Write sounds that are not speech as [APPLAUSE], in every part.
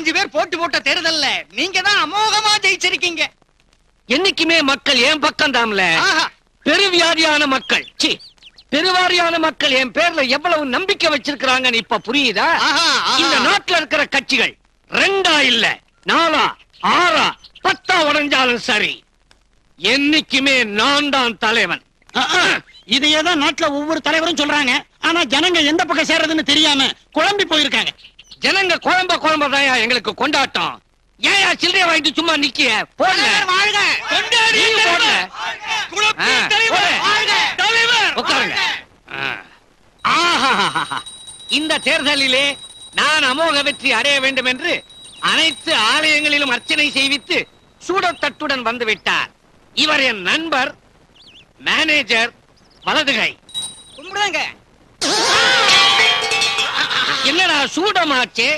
நாலஞ்சு பேர் போட்டு போட்ட தேர்தல்ல நீங்க தான் அமோகமா ஜெயிச்சிருக்கீங்க. என்னைக்குமே மக்கள் என் பக்கம் தாம்ல. பெருவியாதியான மக்கள். சி பெருவாரியான மக்கள் என் பேர்ல எவ்வளவு நம்பிக்கை வச்சிருக்கிறாங்கன்னு இப்ப புரியுதா. இந்த நாட்டுல இருக்கிற கட்சிகள் ரெண்டா இல்ல நாலா ஆறா பத்தா உடைஞ்சாலும் சரி. என்னைக்குமே நான் தான் தலைவன். இதையே தான் நாட்டுல ஒவ்வொரு தலைவரும் சொல்றாங்க. ஆனா ஜனங்க எந்த பக்கம் சேர்றதுன்னு தெரியாம குழம்பி போயிருக்காங்க. ஜனங்க குழம்ப குழம்பதாயா எங்களுக்கு கொண்டாட்டம். ஏயா சில்லறைய வாங்கிட்டு சும்மா நிக்கிய? போடல வாழ்க. நீ போடல உட்காருங்க. இந்த தேர்தலிலே நான் அமோக வெற்றி அடைய வேண்டும் என்று அனைத்து ஆலயங்களிலும் அர்ச்சனை செய்வித்து சூடத்தட்டுடன் வந்து விட்டார் இவர் என் நண்பர் மேனேஜர் வலதுகை. கும்பிடுங்க. சூடமாச்சே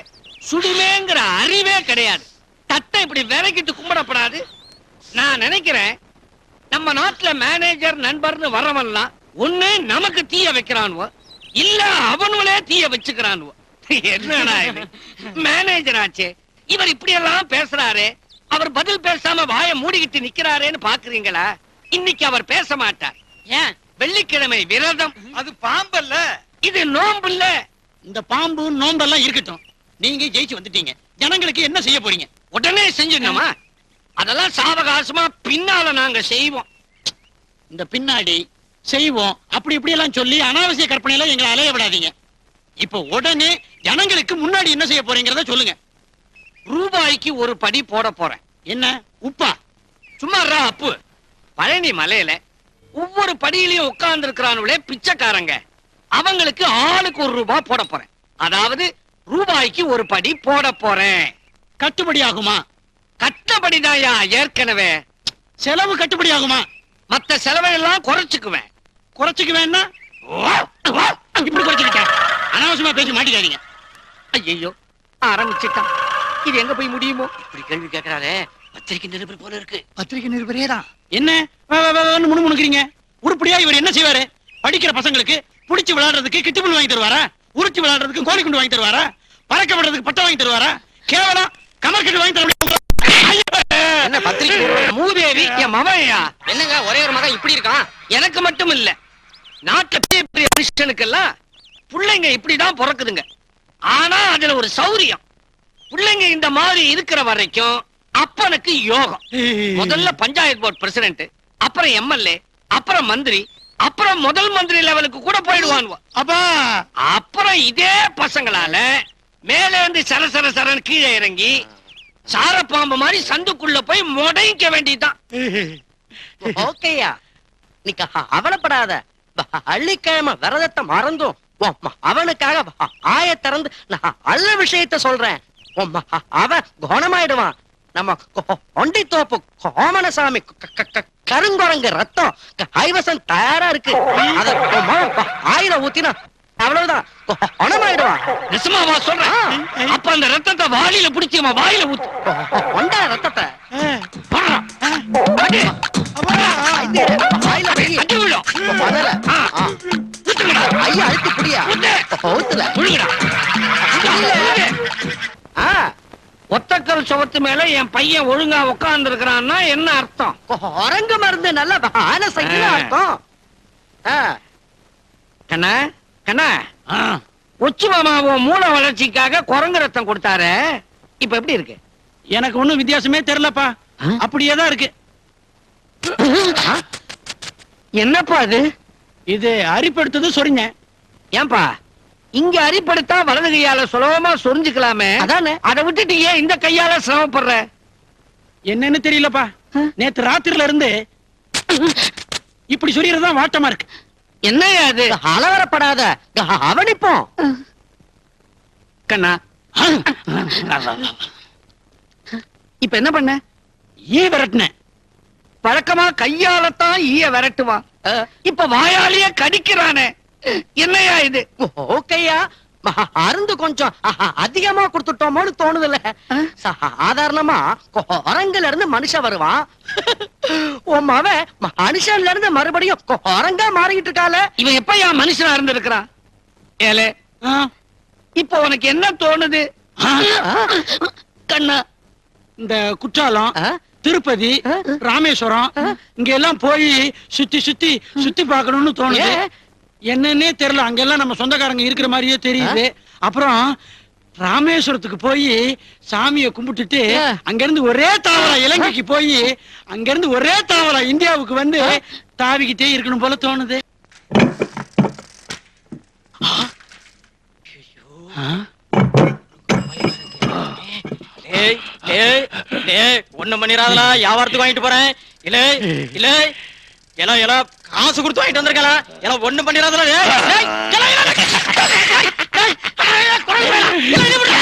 சுடுமேங்கிற அறிவே கிடையாது. தட்டை இப்படி விலகிட்டு கும்பிடப்படாது. நான் நினைக்கிறேன் நம்ம நாட்டுல மேனேஜர் நண்பர்னு வரவன்லாம் ஒண்ணு நமக்கு தீய வைக்கிறானுவோ இல்ல அவனுங்களே தீய வச்சுக்கிறானுவோ. என்னடா இது? மேனேஜர் ஆச்சே இவர் இப்படி எல்லாம் பேசுறாரே அவர் பதில் பேசாம வாயை மூடிக்கிட்டு நிக்கிறாரேன்னு பாக்குறீங்களா? இன்னைக்கு அவர் பேச மாட்டார். ஏன்? வெள்ளிக்கிழமை விரதம். அது பாம்பல்ல. இது நோம்பு இல்ல இந்த பாம்பு நோம்பெல்லாம் இருக்கட்டும். நீங்க ஜெயிச்சு வந்துட்டீங்க. ஜனங்களுக்கு என்ன செய்ய போறீங்க? உடனே செஞ்சிடணுமா? அதெல்லாம் சாவகாசமா பின்னால நாங்க செய்வோம். இந்த பின்னாடி செய்வோம். அப்படி இப்படி எல்லாம் சொல்லி அனாவசிய கற்பனை எல்லாம் எங்களை அலைய விடாதீங்க. இப்போ உடனே ஜனங்களுக்கு முன்னாடி என்ன செய்ய போறீங்கிறத சொல்லுங்க. ரூபாய்க்கு ஒரு படி போட போறேன். என்ன? உப்பா? சும்மா அப்பு பழனி மலையில ஒவ்வொரு படியிலையும் உட்கார்ந்து இருக்கிறானுங்களே பிச்சைக்காரங்க. அவங்களுக்கு ஆளுக்கு ஒரு ரூபாய் போட போறேன். அதாவது ரூபாய்க்கு ஒரு படி போட போறேன். கட்டுப்படி ஆகுமா கட்டபடிதாயா ஏற்கனவே. செலவு கட்டுப்படி ஆகுமா மத்த செலவையெல்லாம் குறைச்சுக்குவேன். குறைச்சுக்க வேணா இப்படி குறைச்சுக்கிட்டேன். அனாவசியமா பேசி மாட்டிக்காதீங்க. ஐயோ ஆரம்பிச்சுட்டான். இது எங்க போய் முடியுமோ? இப்படி கேள்வி கேட்கறாரே பத்திரிக்கை நிருபர் போல இருக்கு. பத்திரிக்கை நிருபரே தான். என்ன? முணுமுணுக்கிறீங்க உருப்படியா இவர் என்ன செய்வாரு? படிக்கிற பசங்களுக்கு புடிச்சு விளையாடுறதுக்கு கிட்டுப்புல் வாங்கி தருவாரா? உருச்சு விளையாடுறதுக்கு கோழி குண்டு வாங்கி தருவாரா? பறக்க விடுறதுக்கு பட்டம் வாங்கி தருவாரா? கேவலம். கமர்கட்டு வாங்கி தர என்ன பத்திரிக்கை மூதேவி என் மவையா என்னங்க ஒரே ஒரு மகன் இப்படி இருக்கான்? எனக்கு மட்டும் இல்ல. நாட்டுல பெரிய பெரிய மனுஷனுக்கெல்லாம் பிள்ளைங்க இப்படிதான் பிறக்குதுங்க. ஆனா அதுல ஒரு சௌரியம். பிள்ளைங்க இந்த மாதிரி இருக்கிற வரைக்கும் அப்பனுக்கு யோகம். முதல்ல பஞ்சாயத்து போர்டு பிரசிடென்ட் அப்புறம் எம்எல்ஏ அப்புறம் மந்திரி அப்புறம் முதல் மந்திரி லெவலுக்கு கூட போயிடுவான் அப்பா! அப்புறம் இதே பசங்களால மேல இருந்து சர சர சரன்னு கீழே இறங்கி சாரப்பாம்பு மாதிரி சந்துக்குள்ள போய் முடைக்க வேண்டியதுதான். [LAUGHS] ஓகேயா. நீ க- அவலப்படாத. அள்ளிக்கிழமை விரதத்தை மறந்தும் அவனுக்காக ஆய திறந்து நான் அல்ல விஷயத்த சொல்றேன். அவன் குணமாயிடுவான். நம்ம கொ- ஒண்டித்தோப்பு கோமனசாமி க- க- க- கருங்குரங்கு ரத்தம். கைவசம் தயாரா இருக்கு. அத ஆயில ஊத்தினா அவ்வளவுதான். குணமாயிடுவான் நிசமாவா சொல்றேன். அப்ப அந்த ரத்தத்தை வாளியில பிடிச்சி அவன் வாயில ஊத்து. கொண்டா ரத்தத்தை. பாடுறா. அடி. வாயில வை. அடி ஒத்தக்கல் சுவத்து மேல என் பையன் ஒழுங்கா உட்கார்ந்து இருக்கிறான்னா என்ன அர்த்தம்? குரங்கு மருந்து நல்ல. அர்த்தம். ஆ, கண்ணா கண்ணா. ஆ, உச்சி மாமா உன் மூளை வளர்ச்சிக்காக குரங்கு ரத்தம் கொடுத்தாரு. இப்ப எப்படி இருக்கு? எனக்கு ஒண்ணும் வித்தியாசமே தெரியலப்பா? அப்படியே தான் இருக்கு. என்னப்பா அது? இது அரிப்படுத்தது சொரிங்க ஏன்பா? இங்க அரிப்படுத்தா வலது கையால சுலபமா சொரிஞ்சுக்கலாமே. அதானே? அதை விட்டுட்டு ஏன் இந்த கையால சிரமப்படுற? என்னன்னு தெரியலப்பா. நேத்து ராத்திரில இருந்து இப்படி சொரியறதுதான் வாட்டமா இருக்கு. என்னையா அது? அலவரப்படாத. அவனிப்போம் கண்ணா. இப்ப என்ன பண்ண? ஈ விரட்டினேன் வழக்கமா கையாலத்தான் ஈய விரட்டுவான். இப்ப வாயாலேயே கடிக்கிறானே. என்னையா இது? ஓகேயா. அருந்து கொஞ்சம். அதிகமா கொடுத்துட்டோமோன்னு தோணுதுல்ல. சாதாரணமா குரங்குல இருந்து மனுஷன் வருவான். உன் மவன் மனுஷன்ல இருந்து மறுபடியும் குரங்கா மாறிக்கிட்டு இருக்கால இவன் எப்பயா மனுஷனா இருந்திருக்கிறான்? ஏலே இப்ப உனக்கு என்ன தோணுது? கண்ணா இந்த குற்றாலம்? திருப்பதி? ராமேஸ்வரம் இங்க எல்லாம் போய் சுத்தி சுத்தி சுத்தி பார்க்கணும்னு தோணுது? என்னன்னே தெரியல. அங்கெல்லாம் நம்ம சொந்தக்காரங்க இருக்கிற மாதிரியே தெரியுது. அப்புறம் ராமேஸ்வரத்துக்கு போய் சாமியை கும்பிட்டுட்டு ஆ. அங்க இருந்து ஒரே தாவரா இலங்கைக்கு போய் அங்க இருந்து ஒரே தாவரா இந்தியாவுக்கு வந்து தாவிக்கிட்டே இருக்கணும் போல தோணுது. ஒண்ணும் பண்ணிராதல வியாபாரத்துக்கு வாங்கிட்டு போறேன். இல்ல இல்ல எலோ எலோ காசு கொடுத்து வாங்கிட்டு வந்திருக்கல எலோ இது விடு.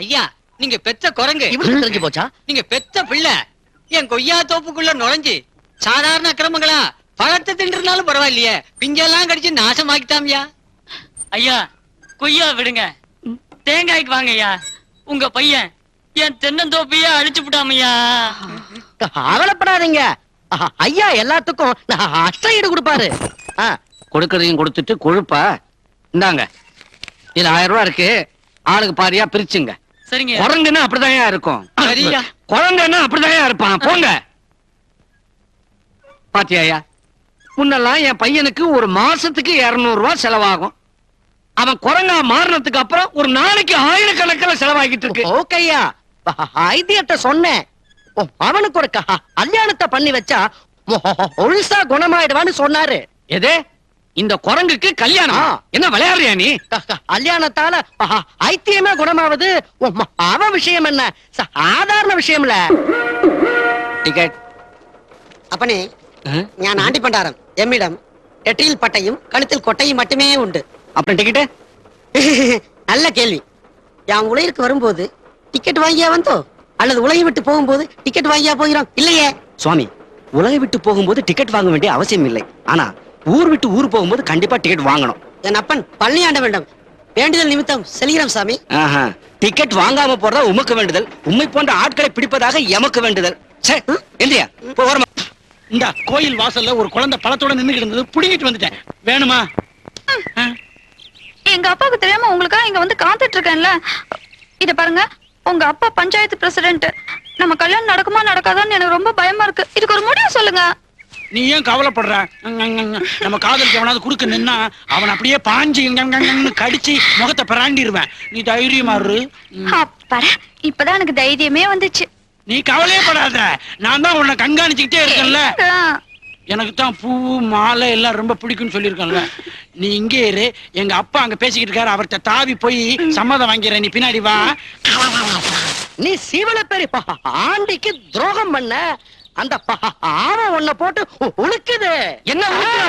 ஐயோ, நீங்க பெத்த குரங்கு இவனுக்கு தெரிஞ்சு போச்சா நீங்க பெத்த பிள்ளை என் கொய்யா தோப்புக்குள்ள நுழைஞ்சு சாதாரண அக்கிரமங்களா பழத்தை தின்றுனாலும் பரவாயில்லையே பிஞ்செல்லாம் கடிச்சு நாசமாக்கிட்டாமியா ஐயா கொய்யா விடுங்க. தேங்காய்க்கு வாங்க ஐயா உங்க பையன் என் தென்னந்தோப்பையே அழிச்சு விட்டாமையா. கவலைப்படாதீங்க. ஆஹா, ஐயா எல்லாத்துக்கும் நான் அஷ்ட ஈடு கொடுப்பாரு. ஆ, கொடுக்கறதையும் கொடுத்துட்டு கொழுப்பா. இந்தாங்க. இதுல ஆயிரம் ரூபாய் இருக்கு. ஆளுக்கு பாதியா பிரிச்சுங்க. சரிங்க. குரங்குன்னா அப்படிதான் இருக்கும். சரியா. குரங்குன்னா அப்படிதான் இருப்பான். போங்க. பாத்தியாயா முன்னெல்லாம் என் பையனுக்கு ஒரு மாசத்துக்கு 200 ரூபாய் செலவாகும். அவன் குரங்கா மாறினதுக்கு அப்புறம் ஒரு நாளைக்கு ஆயிரக்கணக்கில் செலவாகிட்டு இருக்கு. ஓக்கையா ஐதியத்தை சொன்னேன். அவனுக்கு ஒரு கல்யாணத்தை பண்ணி வச்சா ஒழுசா குணமாயிடுவான்னு சொன்னாரு. எது? இந்த குரங்குக்கு கல்யாணம்? என்ன விளையாடுறியா நீ? கல்யாணத்தால ஐத்தியமா குணமாவது அவ விஷயம் என்ன? சாதாரண விஷயம்ல டிக்கெட். அப்பனே ஞான ஆண்டி பண்டாரன் எம்மிடம் எட்டியில் பட்டையும் கழுத்தில் கொட்டையும் மட்டுமே உண்டு. அப்புறம் டிக்கெட்டு [LAUGHS] நல்ல கேள்வி. என் உலகிற்கு வரும்போது டிக்கெட் வாங்கியா வந்தோ? அல்லது உலகை விட்டு போகும்போது டிக்கெட் வாங்கியா போகிறோம்? இல்லையே. சுவாமி உலகை விட்டு போகும்போது டிக்கெட் வாங்க வேண்டிய அவசியம் இல்லை. ஆனா ஊர் விட்டு ஊர் போகும்போது கண்டிப்பா டிக்கெட் வாங்கணும். என் அப்பன் பழனி ஆண்ட வேண்டும். வேண்டுதல் நிமித்தம் செல்கிறோம் சாமி. ஆஹா. டிக்கெட் வாங்காம போறதா உமக்கு வேண்டுதல்? உண்மை போன்ற ஆட்களை பிடிப்பதாக எமக்கு வேண்டுதல். சே இல்லையா ஓரமா. இந்த கோயில் வாசல்ல ஒரு குழந்தை பழத்தோட நின்னுகிட்டு இருந்தது. புடிங்கிட்டு வந்துட்டேன். வேணுமா? எங்க அப்பாவுக்கு தெரியாம உங்களுக்காக இங்க வந்து காத்துட்டு இருக்கேன்ல. இத பாருங்க உங்க அப்பா பஞ்சாயத்து பிரசிடென்ட் நம்ம கல்யாணம் நடக்குமா நடக்காதான்னு எனக்கு ரொம்ப பயமா இருக்கு. இதுக்கு ஒரு முடிவு சொல்லுங்க. நீ ஏன் கவலைப்படுற. நம்ம காதலுக்கு எவனாவது குறுக்க நின்னா அவன் அப்படியே பாஞ்சு கடிச்சு முகத்தை பிராண்டிடுவேன் நீ தைரியமா இரு. இப்பதான் எனக்கு தைரியமே வந்துச்சு. நீ கவலையே படாத. நான் தான் உன்னை கண்காணிச்சுக்கிட்டே இருக்கேன்ல. எனக்கு தான் பூ மாலை எல்லாம் ரொம்ப பிடிக்கும்னு சொல்லியிருக்கேன்ல. நீ இங்கே இரு. எங்க அப்பா அங்க பேசிக்கிட்டு இருக்காரு. அவர்கிட்ட தாவி போய் சம்மதம் வாங்கிறேன் நீ பின்னாடி வா. நீ சீவல பெரிய ஆண்டிக்கு துரோகம் பண்ண அந்த ஆவன் உன்னை போட்டு உழுக்குது என்ன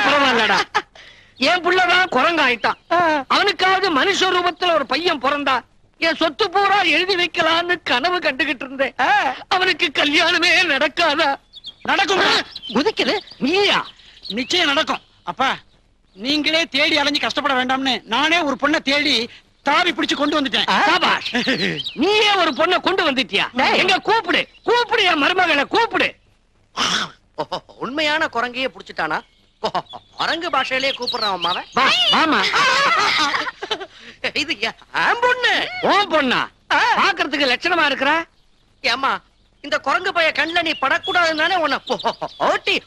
பரவாயில்லடா. என் புள்ளதான் குரங்காயிட்டான். அவனுக்காவது மனுஷ ரூபத்துல ஒரு பையன் பிறந்தா. என் சொத்து பூரா எழுதி வைக்கலாம்னு கனவு கண்டுகிட்டு இருந்தேன். அவனுக்கு கல்யாணமே நடக்காதா? நடக்கும்? குதிக்குது. நீயா? நிச்சயம் நடக்கும். அப்பா நீங்களே தேடி அலைஞ்சு கஷ்டப்பட வேண்டாம்னு நானே ஒரு பொண்ணை தேடி தாவி பிடிச்சு கொண்டு வந்துட்டேன். சாபாஷ்! [LAUGHS] நீயே ஒரு பொண்ணை கொண்டு வந்துட்டியா? எங்க கூப்பிடு கூப்பிடு என் மருமகளை கூப்பிடு. [LAUGHS] உண்மையான குரங்கையே புடிச்சிட்டானா? குரங்கு பாஷையிலே கூப்பிடுறான் அம்மாவை [LAUGHS] இது என் பொண்ணு. ஓன் பொண்ணா? பாக்குறதுக்கு லட்சணமா இருக்கிற? ஏமா இந்த குரங்கு பைய கண்ணுல நீ படக்கூடாதுன்னு உன்னை ஓட்டி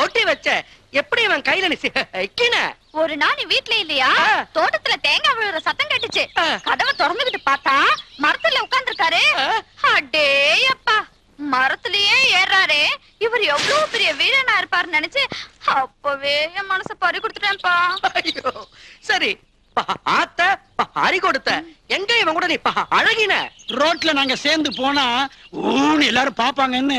ஓட்டி வச்ச? எப்படி அவன் கையில நீ சிக்கின ஒரு நாள் நீ வீட்ல இல்லையா. தோட்டத்துல தேங்காய் விழுற சத்தம் கேட்டுச்சு. கதவை திறந்துகிட்டு பார்த்தா மரத்துல உட்கார்ந்திருக்காரு. அடே அப்பா மரத்திலேயே ஏறாரே இவர் எவ்வளவு பெரிய வீரனா இருப்பாருன்னு நினைச்சு அப்பவே என் மனச பறி கொடுத்துட்டேன்ப்பா. ஐயோ சரி. ஆத்த அரி கொடுத்த. எங்க இவன் கூட நீ அழகின? ரோட்ல நாங்க சேர்ந்து போனா ஊன்னு எல்லாரும் பாப்பாங்கன்னு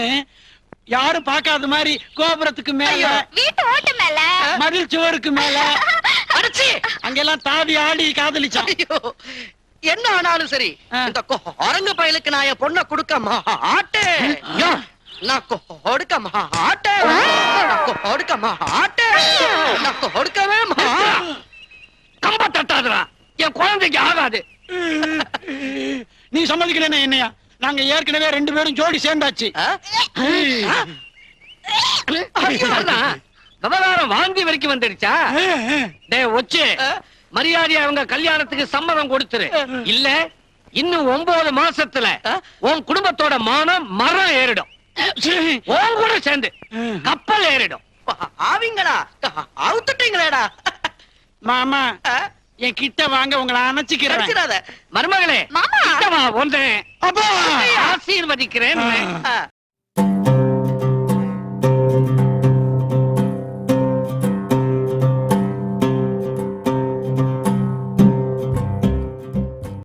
யாரும் பார்க்காத மாதிரி கோபுரத்துக்கு மேல வீட்டு ஓட்டு மேல. மதில் சுவருக்கு மேல. [LAUGHS] அடிச்சு! அங்கெல்லாம் தாவி ஆடி காதலிச்சான். என்ன ஆனாலும் சரி. இந்த குரங்கு பயலுக்கு நான் என் பொண்ணை கொடுக்க மாட்டேன் நான் கொடுக்க மாட்டேன் கொடுக்க மாட்டேன் நான் கொடுக்கவே மா கம்ப தட்டாதுடா. என் குழந்தைக்கு ஆகாது. [LAUGHS] நீ சம்மதிக்கலன்னா என்னையா? நாங்க ஏற்கனவே ரெண்டு பேரும் ஜோடி சேர்ந்தாச்சு. விவகாரம் வாந்தி வரைக்கும் வந்துடுச்சா? டேய் ஒச்சு மரியாதையா அவங்க கல்யாணத்துக்கு சம்மதம் கொடுத்துரு. இல்ல இன்னும் ஒன்பது மாசத்துல உன் குடும்பத்தோட மானம் மரம் ஏறிடும். உன் கூட சேர்ந்து கப்பல் ஏறிடும். ஆவிங்களா? அவுத்துட்டீங்களேடா மாமா என் கிட்ட வாங்க உங்களை அணைச்சிக்கிறேன். மருமகளே மாமா. கிட்ட வா, ஒன்றேன் அப்பா. ஆசீர்வதிக்கிறேன்.